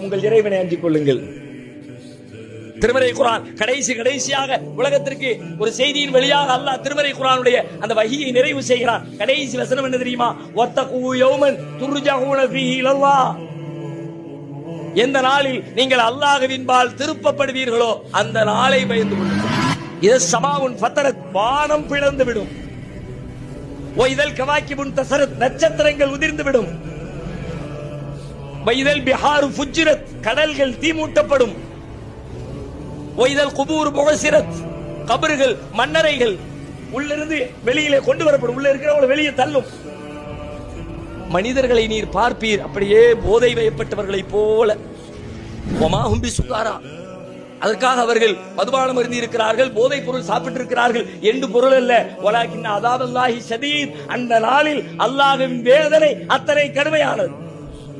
உங்கள் இறைவனை அஞ்சிக் கொள்ளுங்கள் திருமறை குரான் கடைசி கடைசியாக உலகத்திற்கு ஒரு செய்தியின் வழியாக அல்லாஹ் திருமறை குரானுடைய அந்த வகியை நிறைவு செய்கிறான். கடைசி வசனம் என்ன தெரியுமா? ஒத்தகு யௌமன் ஃபீஹி இலல்லாஹ் எந்த நாளில் நீங்கள் அல்லாஹ்வின்பால் திருப்பப்படுவீர்களோ அந்த நாளை பயந்து கொள்ளுங்கள். இது சமாவுன் ஃபத்தரத் வானம் பிளந்து விடும். ஒய்தல் கவாக்கிபுன் தசரத் நட்சத்திரங்கள் உதிர்ந்து விடும். வைதல் பிஹாரு ஃபுஜ்ரத் கடல்கள் தீமூட்டப்படும். ஒய்தல் குபூர் புகசிரத் கபறுகள் மன்னரைகள் உள்ளிருந்து வெளியிலே கொண்டு வரப்படும். உள்ள இருக்கிறவங்களை வெளியே தள்ளும். மனிதர்களை நீர் பார்ப்பீர். அப்படியே போதை வயப்பட்டவர்களைப் போல. ஒமாஹும்பி சுகாரா. அதற்காக அவர்கள் மதுபானம் அருந்தி இருக்கிறார்கள் போதைப் பொருள் சாப்பிட்டு இருக்கிறார்கள் என்று பொருள் அல்ல. வலாக்கின் அதாவது அந்த நாளில் அல்லாஹின் வேதனை அத்தனை கடுமையானது.